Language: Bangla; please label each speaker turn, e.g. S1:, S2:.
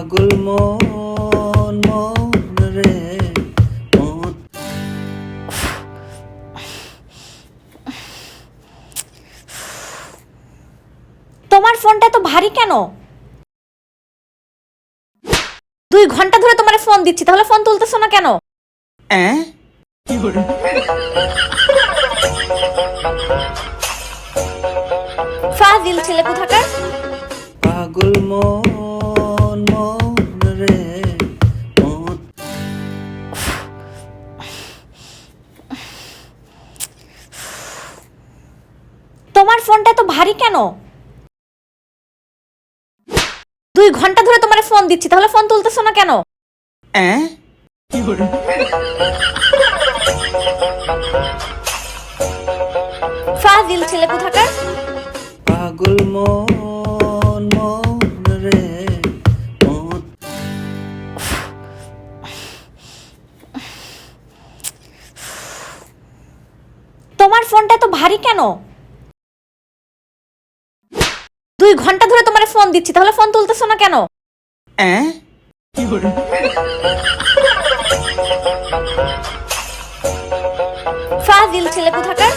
S1: পাগল মন মন রে মন।
S2: তোমার ফোনটা এত ভারী কেন? দুই ঘণ্টা ধরে তোমার ফোন দিচ্ছি তাহলে ফোন তুলতেছো না কেন? ফাজিল ছেলে কোথাকার?
S1: পাগল মন
S2: তোমার ফোনটা এত ভারী কেন? দুই ঘণ্টা ধরে তোমার ফোন দিচ্ছি তাহলে ফোন তুলতেছো না কেন? ফাজিল ছেলে কোথাকার?
S1: পাগল মন মন রে
S2: তোমার ফোনটা এত ভারী কেন? দুই ঘণ্টা ধরে তোমার ফোন দিচ্ছি তাহলে ফোন তুলতেছো না কেন? ফাজিল ছেলে কোথাকার?